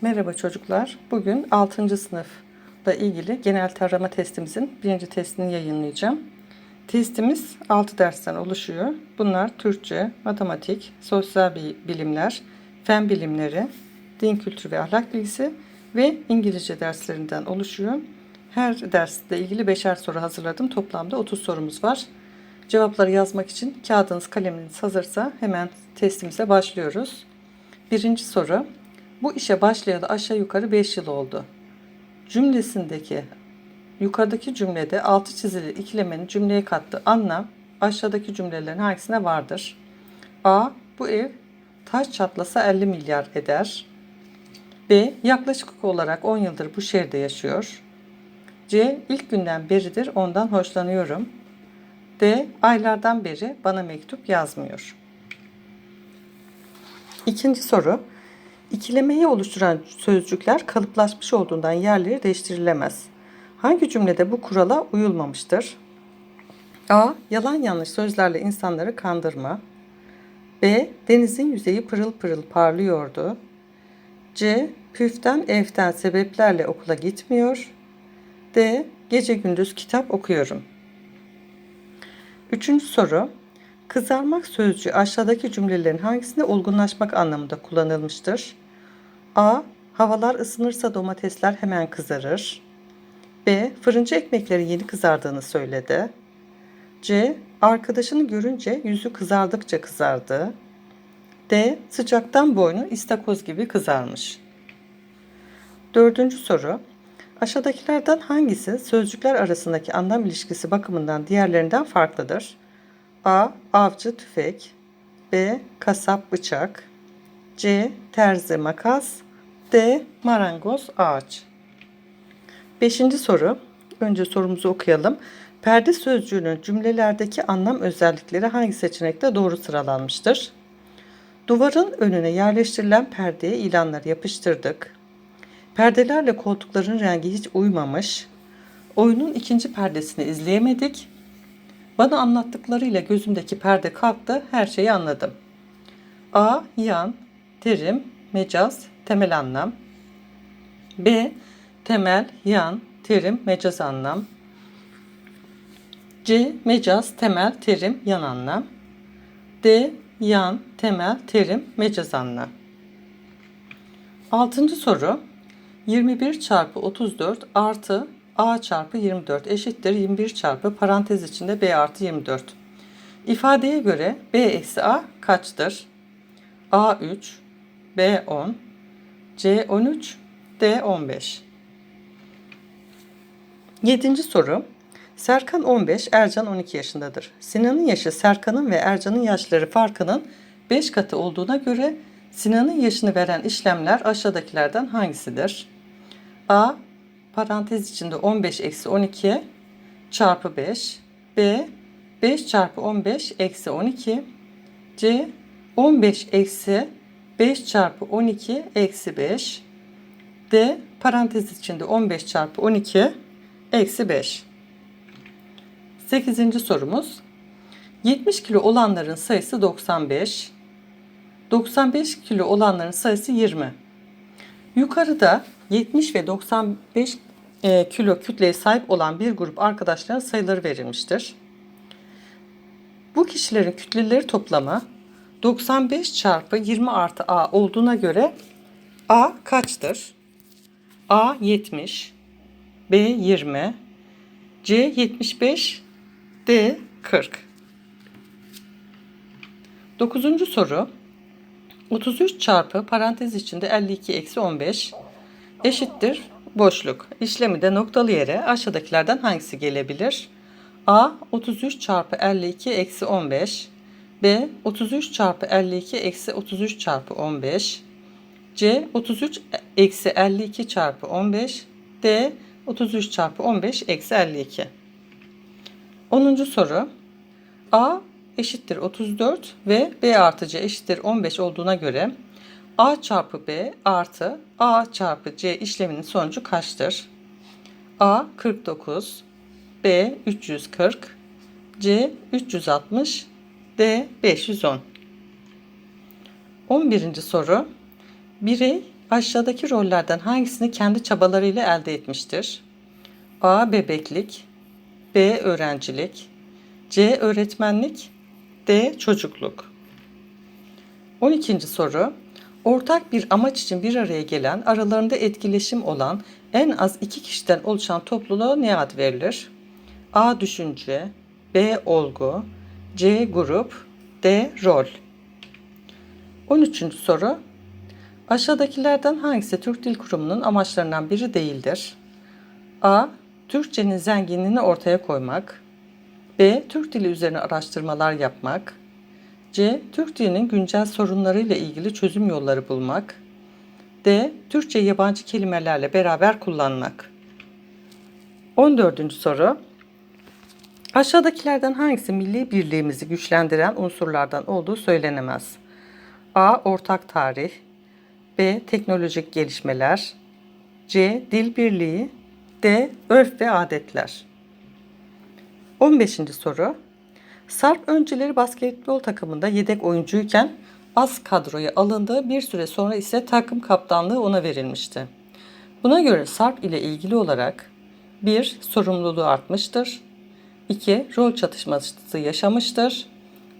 Merhaba çocuklar. Bugün 6. sınıfla ilgili genel tarama testimizin birinci testini yayınlayacağım. Testimiz 6 dersten oluşuyor. Bunlar Türkçe, matematik, sosyal bi- bilimler, fen bilimleri, din kültürü ve ahlak bilgisi ve İngilizce derslerinden oluşuyor. Her dersle ilgili beşer soru hazırladım. Toplamda 30 sorumuz var. Cevapları yazmak için kağıdınız kaleminiz hazırsa hemen testimize başlıyoruz. Birinci soru. Bu işe başlayalı aşağı yukarı 5 yıl oldu. Cümlesindeki yukarıdaki cümlede altı çizili ikilemenin cümleye kattığı anlam aşağıdaki cümlelerin hangisine vardır? A. Bu ev taş çatlasa 50 milyar eder. B. Yaklaşık olarak 10 yıldır bu şehirde yaşıyor. C. İlk günden beridir ondan hoşlanıyorum. D. Aylardan beri bana mektup yazmıyor. İkinci soru. İkilemeyi oluşturan sözcükler kalıplaşmış olduğundan yerleri değiştirilemez. Hangi cümlede bu kurala uyulmamıştır? A. Yalan yanlış sözlerle insanları kandırma. B. Denizin yüzeyi pırıl pırıl parlıyordu. C. Püften eften sebeplerle okula gitmiyor. D. Gece gündüz kitap okuyorum. Üçüncü soru. Kızarmak sözcüğü aşağıdaki cümlelerin hangisinde olgunlaşmak anlamında kullanılmıştır? A. Havalar ısınırsa domatesler hemen kızarır. B. Fırıncı ekmekleri yeni kızardığını söyledi. C. Arkadaşını görünce yüzü kızardıkça kızardı. D. Sıcaktan boynu istakoz gibi kızarmış. Dördüncü soru. Aşağıdakilerden hangisi sözcükler arasındaki anlam ilişkisi bakımından diğerlerinden farklıdır? A. Avcı tüfek B. Kasap bıçak C. Terzi makas D. Marangoz ağaç Beşinci soru. Önce sorumuzu okuyalım. Perde sözcüğünün cümlelerdeki anlam özellikleri hangi seçenekte doğru sıralanmıştır? Duvarın önüne yerleştirilen perdeye ilanlar yapıştırdık. Perdelerle koltukların rengi hiç uymamış. Oyunun ikinci perdesini izleyemedik. Bana anlattıklarıyla gözümdeki perde kalktı, her şeyi anladım. A. Yan, terim, mecaz, temel anlam. B. Temel, yan, terim, mecaz anlam. C. Mecaz, temel, terim, yan anlam. D. Yan, temel, terim, mecaz anlam. Altıncı soru. 21 çarpı 34 artı A çarpı 24 eşittir 21 çarpı parantez içinde B artı 24. İfadeye göre B eksi A kaçtır? A 3, B 10, C 13, D 15. Yedinci soru. Serkan 15, Ercan 12 yaşındadır. Sinan'ın yaşı Serkan'ın ve Ercan'ın yaşları farkının 5 katı olduğuna göre Sinan'ın yaşını veren işlemler aşağıdakilerden hangisidir? A. Parantez içinde 15 eksi 12 çarpı 5. B. 5 çarpı 15 eksi 12. C. 15 eksi 5 çarpı 12 eksi 5. D. Parantez içinde 15 çarpı 12 eksi 5. 8. sorumuz. 70 kilo olanların sayısı 95. 95 kilo olanların sayısı 20. Yukarıda 70 ve 95 e, kilo kütleye sahip olan bir grup arkadaşların sayıları verilmiştir. Bu kişilerin kütleleri toplamı 95 çarpı 20 artı A olduğuna göre A kaçtır? A 70, B 20, C 75, D 40. Dokuzuncu soru. 33 çarpı parantez içinde 52 eksi 15 eşittir boşluk. İşlemi de noktalı yere aşağıdakilerden hangisi gelebilir? A 33 çarpı 52 eksi 15 B 33 çarpı 52 eksi 33 çarpı 15 C 33 eksi 52 çarpı 15 D 33 çarpı 15 eksi 52 10. soru A eşittir 34 ve B artı C eşittir 15 olduğuna göre A çarpı B artı A çarpı C işleminin sonucu kaçtır? A 49, B 340, C 360, D 510. 11. soru. Birey aşağıdaki rollerden hangisini kendi çabalarıyla elde etmiştir? A. Bebeklik B. Öğrencilik C. Öğretmenlik D. Çocukluk 12. soru. Ortak bir amaç için bir araya gelen, aralarında etkileşim olan en az iki kişiden oluşan topluluğa ne ad verilir? A. Düşünce B. Olgu C. Grup D. Rol 13. soru. Aşağıdakilerden hangisi Türk Dil Kurumu'nun amaçlarından biri değildir? A. Türkçenin zenginliğini ortaya koymak. B. Türk dili üzerine araştırmalar yapmak. C. Türk dilinin güncel sorunlarıyla ilgili çözüm yolları bulmak. D. Türkçe yabancı kelimelerle beraber kullanmak. 14. soru. Aşağıdakilerden hangisi milli birliğimizi güçlendiren unsurlardan olduğu söylenemez? A. Ortak tarih B. Teknolojik gelişmeler C. Dil birliği D. Örf ve adetler 15. soru. Sarp önceleri basketbol takımında yedek oyuncuyken az kadroya alındığı bir süre sonra ise takım kaptanlığı ona verilmişti. Buna göre Sarp ile ilgili olarak 1. Sorumluluğu artmıştır. 2. Rol çatışması yaşamıştır.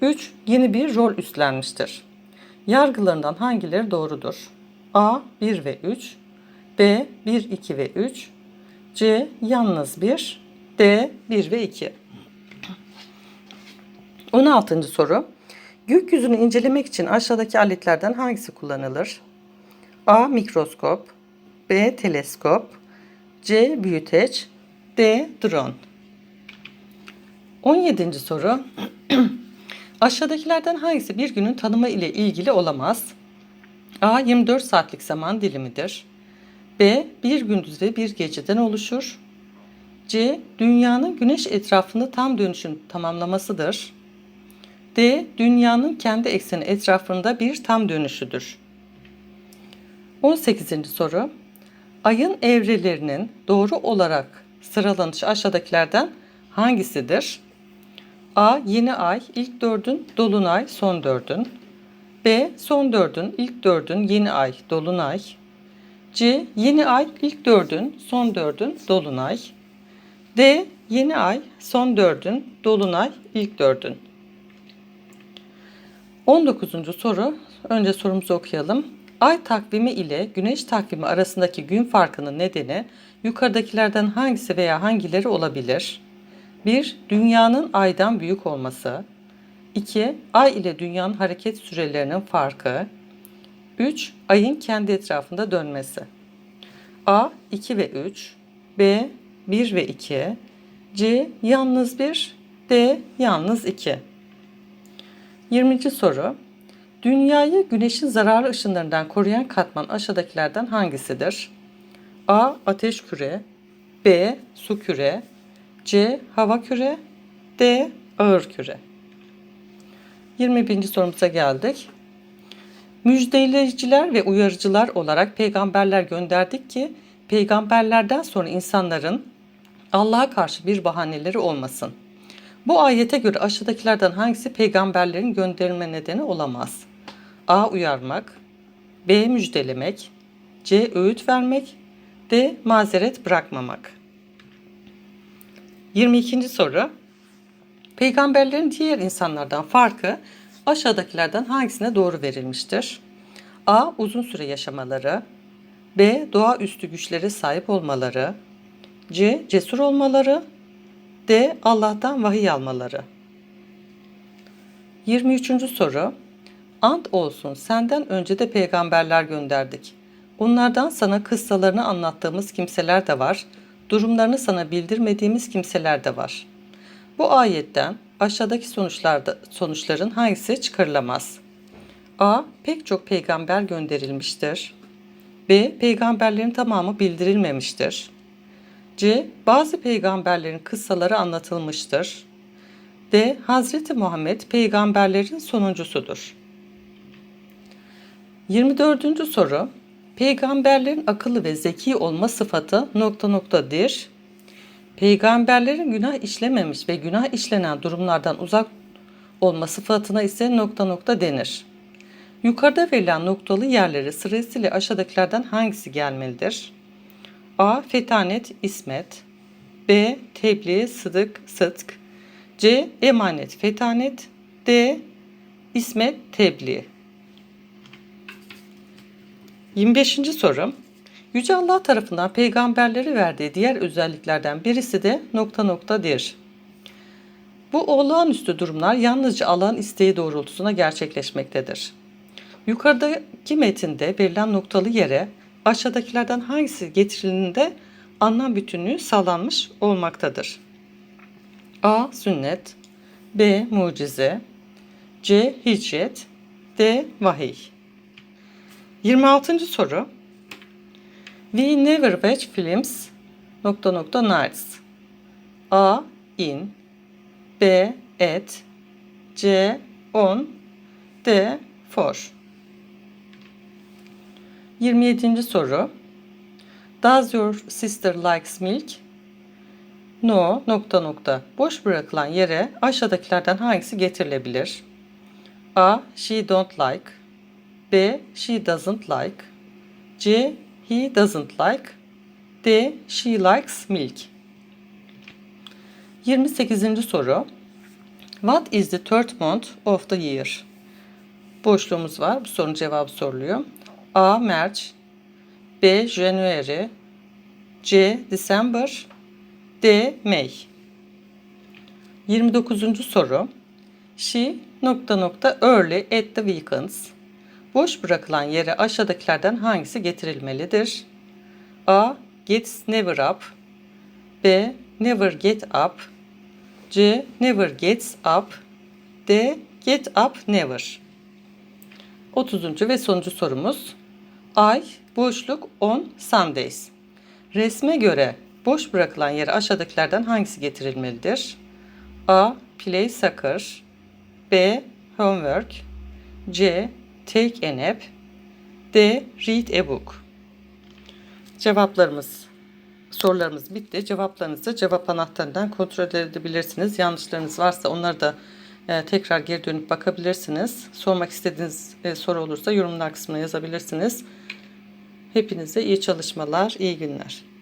3. Yeni bir rol üstlenmiştir. Yargılarından hangileri doğrudur? A. 1 ve 3 B. 1, 2 ve 3 C. Yalnız 1 D. 1 ve 2 16. soru. Gökyüzünü incelemek için aşağıdaki aletlerden hangisi kullanılır? A. Mikroskop B. Teleskop C. Büyüteç D. Drone 17. soru. Aşağıdakilerden hangisi bir günün tanımı ile ilgili olamaz? A. 24 saatlik zaman dilimidir. B. Bir gündüz ve bir geceden oluşur. C. Dünyanın güneş etrafında tam dönüşün tamamlamasıdır. D. Dünyanın kendi ekseni etrafında bir tam dönüşüdür. 18. soru. Ayın evrelerinin doğru olarak sıralanışı aşağıdakilerden hangisidir? A. Yeni ay, ilk dördün, dolunay, son dördün. B. Son dördün, ilk dördün, yeni ay, dolunay. C. Yeni ay, ilk dördün, son dördün, dolunay. D. Yeni ay, son dördün, dolunay, ilk dördün. 19. soru. Önce sorumuzu okuyalım. Ay takvimi ile güneş takvimi arasındaki gün farkının nedeni yukarıdakilerden hangisi veya hangileri olabilir? 1. Dünyanın aydan büyük olması. 2. Ay ile dünyanın hareket sürelerinin farkı. 3. Ayın kendi etrafında dönmesi. A. 2 ve 3. B. 1 ve 2. C. Yalnız 1. D. Yalnız 2. 20. soru. Dünyayı güneşin zararlı ışınlarından koruyan katman aşağıdakilerden hangisidir? A. Ateş küre B. Su küre C. Hava küre D. Ağır küre 21. sorumuza geldik. Müjdeleyiciler ve uyarıcılar olarak peygamberler gönderdik ki peygamberlerden sonra insanların Allah'a karşı bir bahaneleri olmasın. Bu ayete göre aşağıdakilerden hangisi peygamberlerin gönderilme nedeni olamaz? A. Uyarmak B. Müjdelemek C. Öğüt vermek D. Mazeret bırakmamak 22. soru Peygamberlerin diğer insanlardan farkı aşağıdakilerden hangisine doğru verilmiştir? A. Uzun süre yaşamaları B. Doğaüstü güçlere sahip olmaları C. Cesur olmaları D. Allah'tan vahiy almaları 23. soru Ant olsun senden önce de peygamberler gönderdik. Onlardan sana kıssalarını anlattığımız kimseler de var, durumlarını sana bildirmediğimiz kimseler de var. Bu ayetten aşağıdaki sonuçlarda sonuçların hangisi çıkarılamaz? A. Pek çok peygamber gönderilmiştir. B. Peygamberlerin tamamı bildirilmemiştir. C. Bazı peygamberlerin kıssaları anlatılmıştır. D. Hazreti Muhammed peygamberlerin sonuncusudur. 24. soru. Peygamberlerin akıllı ve zeki olma sıfatı nokta noktadır. Peygamberlerin günah işlememiş ve günah işlenen durumlardan uzak olma sıfatına ise nokta nokta denir. Yukarıda verilen noktalı yerlere sırasıyla aşağıdakilerden hangisi gelmelidir? A. Fetanet İsmet B. Tebliğ Sıdık Sıdk C. Emanet Fetanet D. İsmet Tebliğ 25. soru. Yüce Allah tarafından peygamberleri verdiği diğer özelliklerden birisi de nokta noktadır. Bu olağanüstü durumlar yalnızca Allah'ın isteği doğrultusuna gerçekleşmektedir. Yukarıdaki metinde verilen noktalı yere aşağıdakilerden hangisi getirildiğinde anlam bütünlüğü sağlanmış olmaktadır. A. Sünnet B. Mucize C. Hicret D. Vahiy 26. soru We never watch films nokta nokta nights A. In B. At C. On D. For 27. soru Does your sister likes milk? No nokta nokta boş bırakılan yere aşağıdakilerden hangisi getirilebilir? A. She don't like B. She doesn't like C. He doesn't like D. She likes milk 28. soru What is the third month of the year? Boşluğumuz var. Bu sorunun cevabı soruluyor. A. March B. January C. December D. May 29. soru She nokta nokta early at the weekends. Boş bırakılan yere aşağıdakilerden hangisi getirilmelidir? A. Gets never up B. Never get up C. Never gets up D. Get up never 30. ve sonuncu sorumuz. Ay, boşluk on Sundays. Resme göre boş bırakılan yere aşağıdakilerden hangisi getirilmelidir? A. Play soccer B. Homework C. Take a nap D. Read a book Cevaplarımız, sorularımız bitti. Cevaplarınızı cevap anahtarından kontrol edebilirsiniz. Yanlışlarınız varsa onları da e, tekrar geri dönüp bakabilirsiniz. Sormak istediğiniz e, soru olursa yorumlar kısmına yazabilirsiniz. Hepinize iyi çalışmalar, iyi günler.